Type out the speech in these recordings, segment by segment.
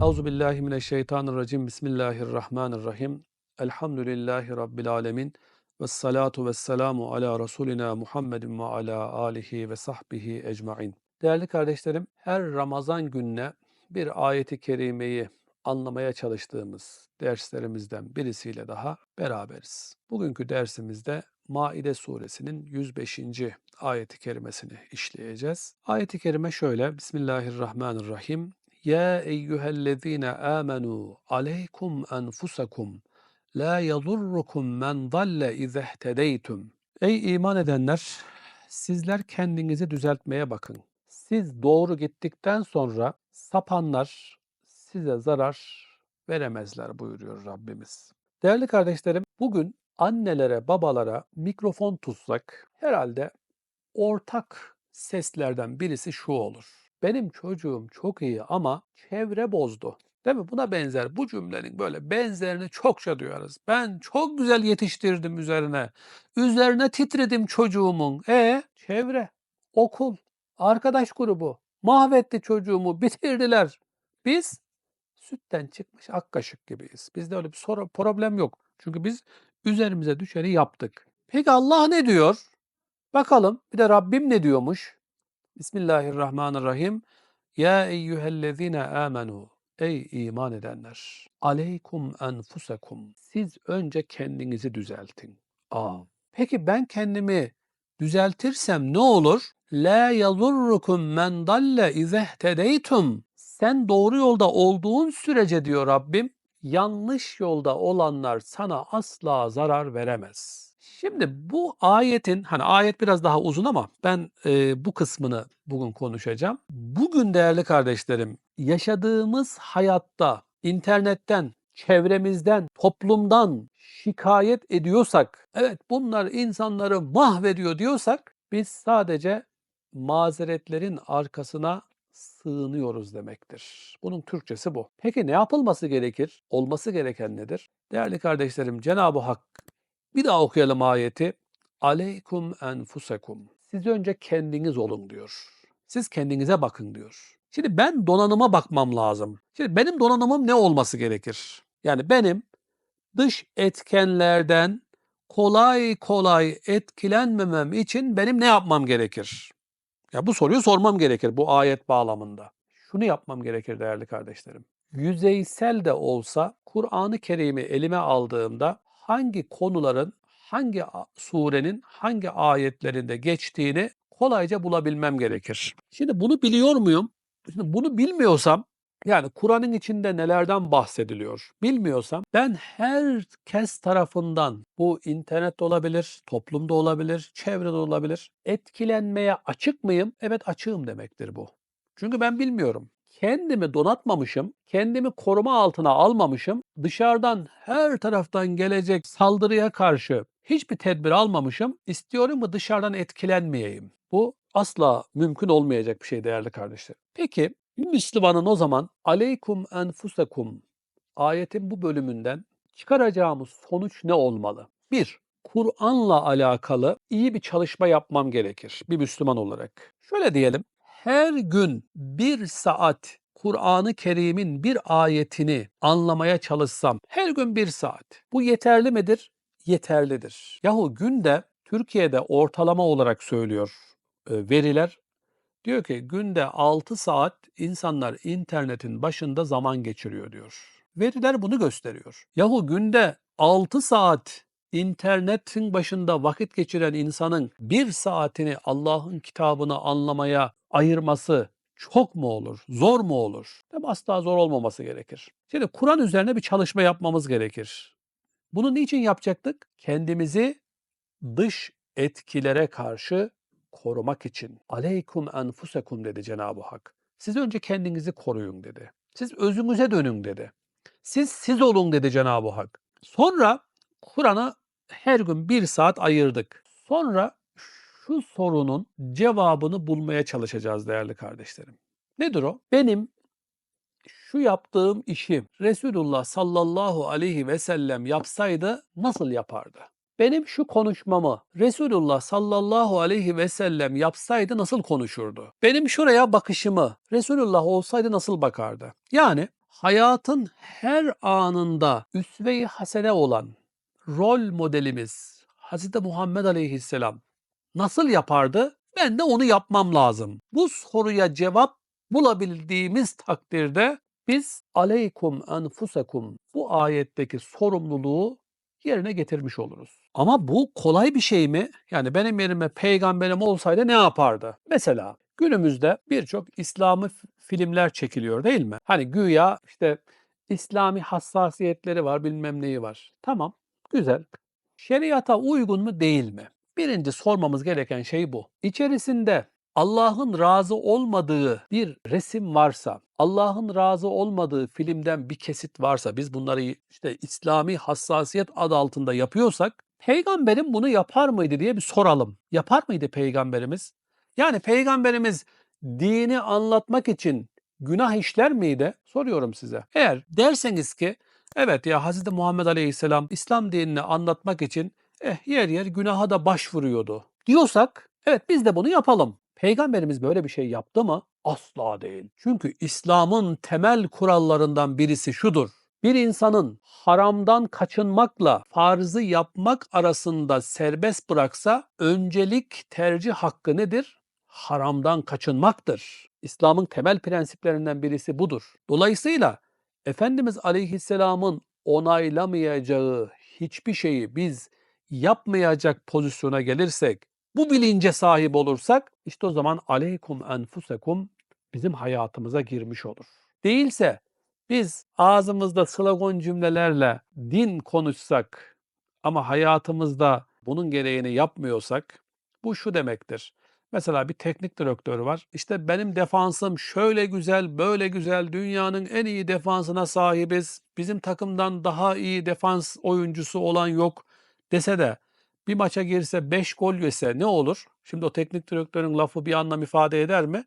Euzu billahi mineşşeytanirracim. Bismillahirrahmanirrahim. Elhamdülillahi rabbil alamin. Ves salatu vesselamu ala rasulina Muhammedin ve ala alihi ve sahbihi ecmaîn. Değerli kardeşlerim, her Ramazan gününe bir ayeti kerimeyi anlamaya çalıştığımız derslerimizden birisiyle daha beraberiz. Bugünkü dersimizde Maide suresinin 105. ayeti kerimesini işleyeceğiz. Ayeti kerime şöyle. Bismillahirrahmanirrahim. Ya eyyühellezine amenu aleykum enfusakum la yadurrukum men dalle izehtedeytum. Ey iman edenler sizler kendinizi düzeltmeye bakın. Siz doğru gittikten sonra sapanlar size zarar veremezler buyuruyor Rabbimiz. Değerli kardeşlerim bugün annelere babalara mikrofon tutsak herhalde ortak seslerden birisi şu olur. Benim çocuğum çok iyi ama çevre bozdu. Değil mi? Buna benzer bu cümlenin böyle benzerini çokça duyarız. Ben çok güzel yetiştirdim üzerine. Üzerine titredim çocuğumun. E çevre, okul, arkadaş grubu mahvetti çocuğumu, bitirdiler. Biz sütten çıkmış ak kaşık gibiyiz. Bizde öyle bir soru, problem yok. Çünkü biz üzerimize düşeni yaptık. Peki Allah ne diyor? Bakalım bir de Rabbim ne diyormuş? Bismillahirrahmanirrahim. Ya eyyühellezine amenu. Ey iman edenler. Aleykum enfusekum. Siz önce kendinizi düzeltin. Aa. Peki ben kendimi düzeltirsem ne olur? La yadurrukum men dalle izehtedeytum. Sen doğru yolda olduğun sürece diyor Rabbim, yanlış yolda olanlar sana asla zarar veremez. Şimdi bu ayetin, hani ayet biraz daha uzun ama ben e, bu kısmını bugün konuşacağım. Bugün değerli kardeşlerim, yaşadığımız hayatta internetten, çevremizden, toplumdan şikayet ediyorsak, evet bunlar insanları mahvediyor diyorsak, biz sadece mazeretlerin arkasına sığınıyoruz demektir. Bunun Türkçesi bu. Peki ne yapılması gerekir? Olması gereken nedir? Değerli kardeşlerim, Cenab-ı Hak bir daha okuyalım ayeti. Aleykum enfusekum. Siz önce kendiniz olun diyor. Siz kendinize bakın diyor. Şimdi ben donanıma bakmam lazım. Şimdi benim donanımım ne olması gerekir? Yani benim dış etkenlerden kolay kolay etkilenmemem için benim ne yapmam gerekir? Ya bu soruyu sormam gerekir bu ayet bağlamında. Şunu yapmam gerekir değerli kardeşlerim. Yüzeysel de olsa Kur'an-ı Kerim'i elime aldığımda hangi konuların hangi surenin hangi ayetlerinde geçtiğini kolayca bulabilmem gerekir. Şimdi bunu biliyor muyum? Şimdi bunu bilmiyorsam yani Kur'an'ın içinde nelerden bahsediliyor bilmiyorsam ben herkes tarafından bu internet olabilir, toplumda olabilir, çevrede olabilir etkilenmeye açık mıyım? Evet açığım demektir bu. Çünkü ben bilmiyorum. Kendimi donatmamışım, kendimi koruma altına almamışım, dışarıdan her taraftan gelecek saldırıya karşı hiçbir tedbir almamışım. İstiyorum mu dışarıdan etkilenmeyeyim. Bu asla mümkün olmayacak bir şey değerli kardeşler. Peki bir Müslümanın o zaman aleykum enfusekum ayetin bu bölümünden çıkaracağımız sonuç ne olmalı? Bir, Kur'an'la alakalı iyi bir çalışma yapmam gerekir bir Müslüman olarak. Şöyle diyelim, her gün bir saat Kur'an-ı Kerim'in bir ayetini anlamaya çalışsam, her gün bir saat. Bu yeterli midir? Yeterlidir. Yahu günde Türkiye'de ortalama olarak söylüyor veriler Diyor ki günde 6 saat insanlar internetin başında zaman geçiriyor diyor. Veriler bunu gösteriyor. Yahu günde 6 saat internetin başında vakit geçiren insanın bir saatini Allah'ın kitabını anlamaya ayırması çok mu olur? Zor mu olur? Tabi asla zor olmaması gerekir. Şimdi Kur'an üzerine bir çalışma yapmamız gerekir. Bunu niçin yapacaktık? Kendimizi dış etkilere karşı korumak için aleykum enfusekum dedi Cenab-ı Hak. Siz önce kendinizi koruyun dedi. Siz özünüze dönün dedi. Siz siz olun dedi Cenab-ı Hak. Sonra Kur'an'a her gün bir saat ayırdık. Sonra şu sorunun cevabını bulmaya çalışacağız değerli kardeşlerim. Nedir o? Benim şu yaptığım işi Resulullah sallallahu aleyhi ve sellem yapsaydı nasıl yapardı? Benim şu konuşmamı Resulullah sallallahu aleyhi ve sellem yapsaydı nasıl konuşurdu? Benim şuraya bakışımı Resulullah olsaydı nasıl bakardı? Yani hayatın her anında üsve-i hasene olan rol modelimiz Hz. Muhammed Aleyhisselam nasıl yapardı? Ben de onu yapmam lazım. Bu soruya cevap bulabildiğimiz takdirde biz aleykum enfusekum bu ayetteki sorumluluğu yerine getirmiş oluruz. Ama bu kolay bir şey mi? Yani benim yerime peygamberim olsaydı ne yapardı? Mesela günümüzde birçok İslami filmler çekiliyor değil mi? Hani güya işte İslami hassasiyetleri var, bilmem neyi var. Tamam, güzel. Şeriata uygun mu değil mi? Birinci sormamız gereken şey bu. İçerisinde Allah'ın razı olmadığı bir resim varsa, Allah'ın razı olmadığı filmden bir kesit varsa, biz bunları işte İslami hassasiyet adı altında yapıyorsak, peygamberim bunu yapar mıydı diye bir soralım. Yapar mıydı peygamberimiz? Yani peygamberimiz dini anlatmak için günah işler miydi? Soruyorum size. Eğer derseniz ki evet ya Hz. Muhammed Aleyhisselam İslam dinini anlatmak için eh yer yer günaha da başvuruyordu diyorsak evet biz de bunu yapalım. Peygamberimiz böyle bir şey yaptı mı? Asla değil. Çünkü İslam'ın temel kurallarından birisi şudur. Bir insanın haramdan kaçınmakla farzı yapmak arasında serbest bıraksa öncelik tercih hakkı nedir? Haramdan kaçınmaktır. İslam'ın temel prensiplerinden birisi budur. Dolayısıyla Efendimiz Aleyhisselam'ın onaylamayacağı hiçbir şeyi biz yapmayacak pozisyona gelirsek, bu bilince sahip olursak işte o zaman aleykum enfusekum bizim hayatımıza girmiş olur. Değilse biz ağzımızda slogan cümlelerle din konuşsak ama hayatımızda bunun gereğini yapmıyorsak bu şu demektir. Mesela bir teknik direktör var. İşte benim defansım şöyle güzel, böyle güzel, dünyanın en iyi defansına sahibiz. Bizim takımdan daha iyi defans oyuncusu olan yok dese de bir maça girse 5 gol yese ne olur? Şimdi o teknik direktörün lafı bir anlam ifade eder mi?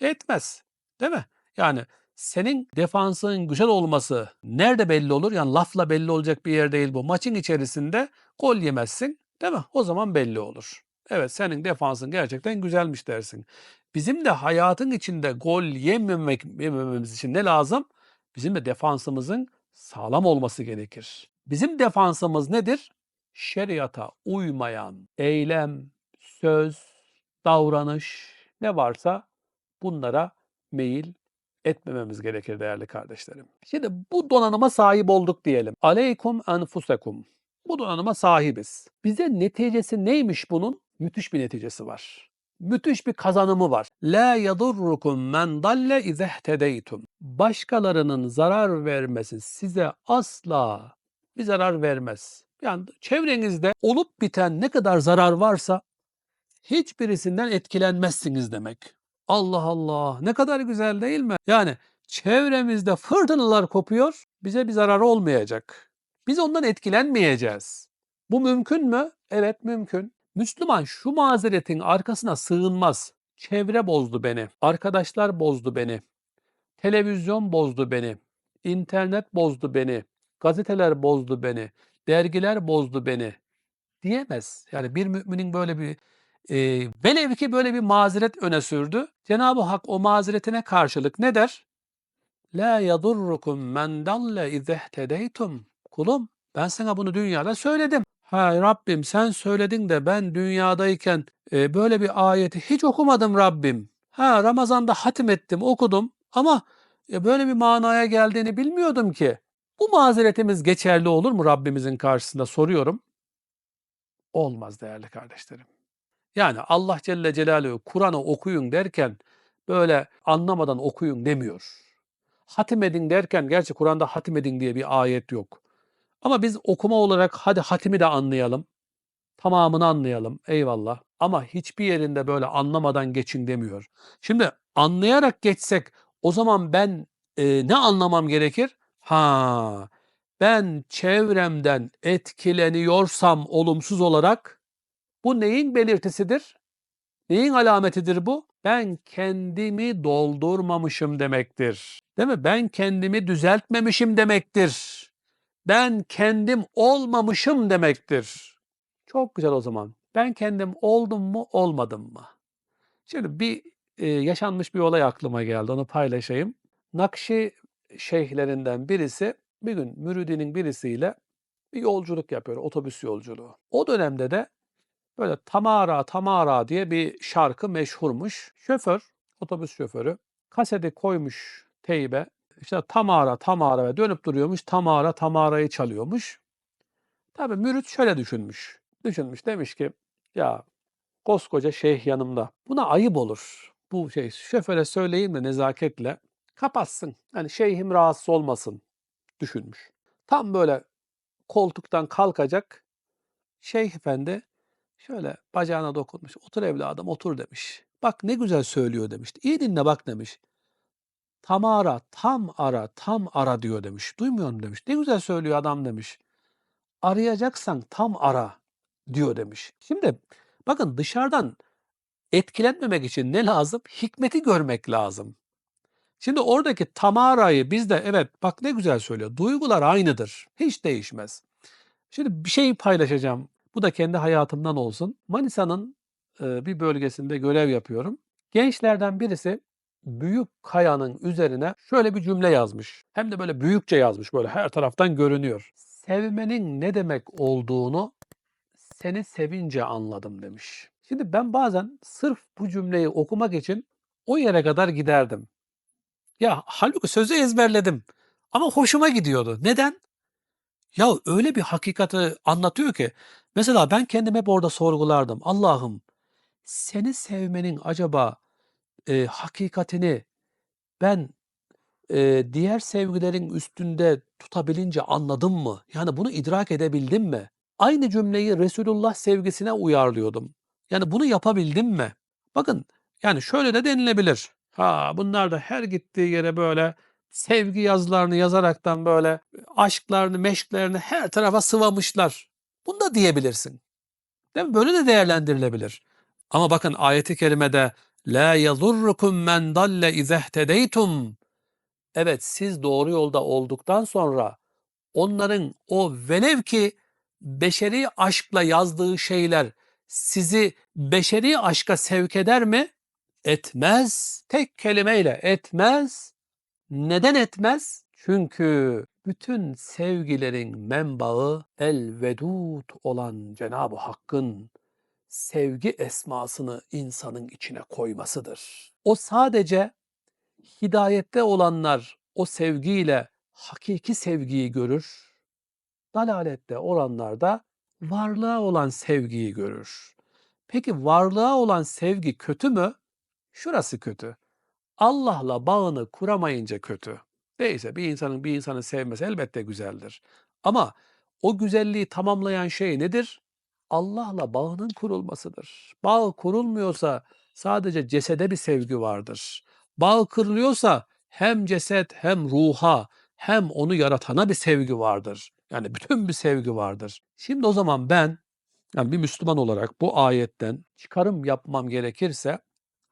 Etmez. Değil mi? Yani senin defansın güzel olması nerede belli olur? Yani lafla belli olacak bir yer değil bu. Maçın içerisinde gol yemezsin. Değil mi? O zaman belli olur. Evet senin defansın gerçekten güzelmiş dersin. Bizim de hayatın içinde gol yememek, yemememiz için ne lazım? Bizim de defansımızın sağlam olması gerekir. Bizim defansımız nedir? Şeriata uymayan eylem, söz, davranış ne varsa bunlara meyil etmememiz gerekir değerli kardeşlerim. Şimdi bu donanıma sahip olduk diyelim. Aleykum enfusekum. Bu donanıma sahibiz. Bize neticesi neymiş bunun? Müthiş bir neticesi var. Müthiş bir kazanımı var. La yadurrukum men dalle izehtedeytum. Başkalarının zarar vermesi size asla bir zarar vermez. Yani çevrenizde olup biten ne kadar zarar varsa hiçbirisinden etkilenmezsiniz demek. Allah Allah ne kadar güzel değil mi? Yani çevremizde fırtınalar kopuyor bize bir zarar olmayacak. Biz ondan etkilenmeyeceğiz. Bu mümkün mü? Evet mümkün. Müslüman şu mazeretin arkasına sığınmaz. Çevre bozdu beni, arkadaşlar bozdu beni, televizyon bozdu beni, internet bozdu beni, gazeteler bozdu beni, dergiler bozdu beni diyemez. Yani bir müminin böyle bir e, velev ki böyle bir mazeret öne sürdü. Cenab-ı Hak o mazeretine karşılık ne der? La yadurrukum men dalle izehtedeytum. Kulum ben sana bunu dünyada söyledim. Ha Rabbim sen söyledin de ben dünyadayken e, böyle bir ayeti hiç okumadım Rabbim. Ha Ramazan'da hatim ettim okudum ama e, böyle bir manaya geldiğini bilmiyordum ki. Bu mazeretimiz geçerli olur mu Rabbimizin karşısında soruyorum. Olmaz değerli kardeşlerim. Yani Allah Celle Celaluhu Kur'an'ı okuyun derken böyle anlamadan okuyun demiyor. Hatim edin derken gerçi Kur'an'da hatim edin diye bir ayet yok. Ama biz okuma olarak hadi hatimi de anlayalım. Tamamını anlayalım. Eyvallah. Ama hiçbir yerinde böyle anlamadan geçin demiyor. Şimdi anlayarak geçsek o zaman ben e, ne anlamam gerekir? Ha, ben çevremden etkileniyorsam olumsuz olarak bu neyin belirtisidir? Neyin alametidir bu? Ben kendimi doldurmamışım demektir. Değil mi? Ben kendimi düzeltmemişim demektir. Ben kendim olmamışım demektir. Çok güzel o zaman. Ben kendim oldum mu, olmadım mı? Şimdi bir e, yaşanmış bir olay aklıma geldi. Onu paylaşayım. Nakşi şeyhlerinden birisi bir gün müridinin birisiyle bir yolculuk yapıyor, otobüs yolculuğu. O dönemde de böyle Tamara Tamara diye bir şarkı meşhurmuş. Şoför, otobüs şoförü kaseti koymuş teybe. İşte Tamara Tamara ve dönüp duruyormuş. Tamara Tamara'yı çalıyormuş. Tabii mürit şöyle düşünmüş. Düşünmüş demiş ki ya koskoca şeyh yanımda. Buna ayıp olur. Bu şey şoföre söyleyeyim de nezaketle kapatsın. Hani şeyhim rahatsız olmasın düşünmüş. Tam böyle koltuktan kalkacak. Şeyh efendi şöyle bacağına dokunmuş. Otur evladım otur demiş. Bak ne güzel söylüyor demişti. İyi dinle bak demiş. Tam ara, tam ara, tam ara diyor demiş. Duymuyorum demiş. Ne güzel söylüyor adam demiş. Arayacaksan tam ara diyor demiş. Şimdi bakın dışarıdan etkilenmemek için ne lazım? Hikmeti görmek lazım. Şimdi oradaki tamarayı biz de evet bak ne güzel söylüyor. Duygular aynıdır. Hiç değişmez. Şimdi bir şey paylaşacağım. Bu da kendi hayatımdan olsun. Manisa'nın bir bölgesinde görev yapıyorum. Gençlerden birisi büyük kayanın üzerine şöyle bir cümle yazmış. Hem de böyle büyükçe yazmış. Böyle her taraftan görünüyor. Sevmenin ne demek olduğunu seni sevince anladım demiş. Şimdi ben bazen sırf bu cümleyi okumak için o yere kadar giderdim. Ya halbuki sözü ezberledim. Ama hoşuma gidiyordu. Neden? Ya öyle bir hakikati anlatıyor ki. Mesela ben kendim hep orada sorgulardım. Allah'ım seni sevmenin acaba e, hakikatini ben e, diğer sevgilerin üstünde tutabilince anladım mı? Yani bunu idrak edebildim mi? Aynı cümleyi Resulullah sevgisine uyarlıyordum. Yani bunu yapabildim mi? Bakın yani şöyle de denilebilir. Ha bunlar da her gittiği yere böyle sevgi yazılarını yazaraktan böyle aşklarını, meşklerini her tarafa sıvamışlar. Bunu da diyebilirsin. Değil mi? Böyle de değerlendirilebilir. Ama bakın ayeti kerimede la yadurrukum men dalle izehtedeytum. Evet siz doğru yolda olduktan sonra onların o velev ki beşeri aşkla yazdığı şeyler sizi beşeri aşka sevk eder mi? Etmez. Tek kelimeyle etmez. Neden etmez? Çünkü bütün sevgilerin menbaı el vedud olan Cenab-ı Hakk'ın sevgi esmasını insanın içine koymasıdır. O sadece hidayette olanlar o sevgiyle hakiki sevgiyi görür. Dalalette olanlar da varlığa olan sevgiyi görür. Peki varlığa olan sevgi kötü mü? Şurası kötü. Allah'la bağını kuramayınca kötü. Neyse bir insanın bir insanı sevmesi elbette güzeldir. Ama o güzelliği tamamlayan şey nedir? Allah'la bağının kurulmasıdır. Bağ kurulmuyorsa sadece cesede bir sevgi vardır. Bağ kırılıyorsa hem ceset hem ruha hem onu yaratana bir sevgi vardır. Yani bütün bir sevgi vardır. Şimdi o zaman ben yani bir Müslüman olarak bu ayetten çıkarım yapmam gerekirse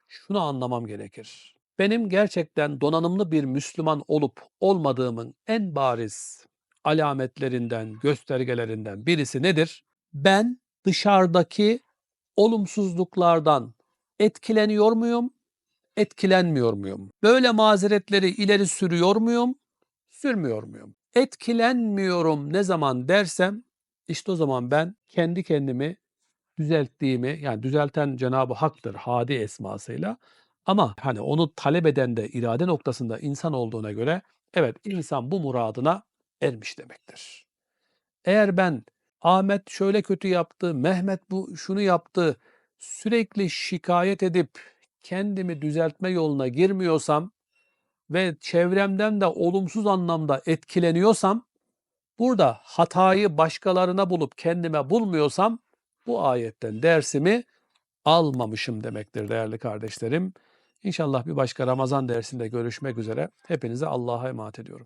şunu anlamam gerekir. Benim gerçekten donanımlı bir Müslüman olup olmadığımın en bariz alametlerinden, göstergelerinden birisi nedir? Ben dışarıdaki olumsuzluklardan etkileniyor muyum? Etkilenmiyor muyum? Böyle mazeretleri ileri sürüyor muyum? Sürmüyor muyum? Etkilenmiyorum ne zaman dersem işte o zaman ben kendi kendimi düzelttiğimi yani düzelten Cenab-ı Hak'tır Hadi esmasıyla ama hani onu talep eden de irade noktasında insan olduğuna göre evet insan bu muradına ermiş demektir. Eğer ben Ahmet şöyle kötü yaptı, Mehmet bu şunu yaptı sürekli şikayet edip kendimi düzeltme yoluna girmiyorsam ve çevremden de olumsuz anlamda etkileniyorsam burada hatayı başkalarına bulup kendime bulmuyorsam bu ayetten dersimi almamışım demektir değerli kardeşlerim. İnşallah bir başka Ramazan dersinde görüşmek üzere. Hepinize Allah'a emanet ediyorum.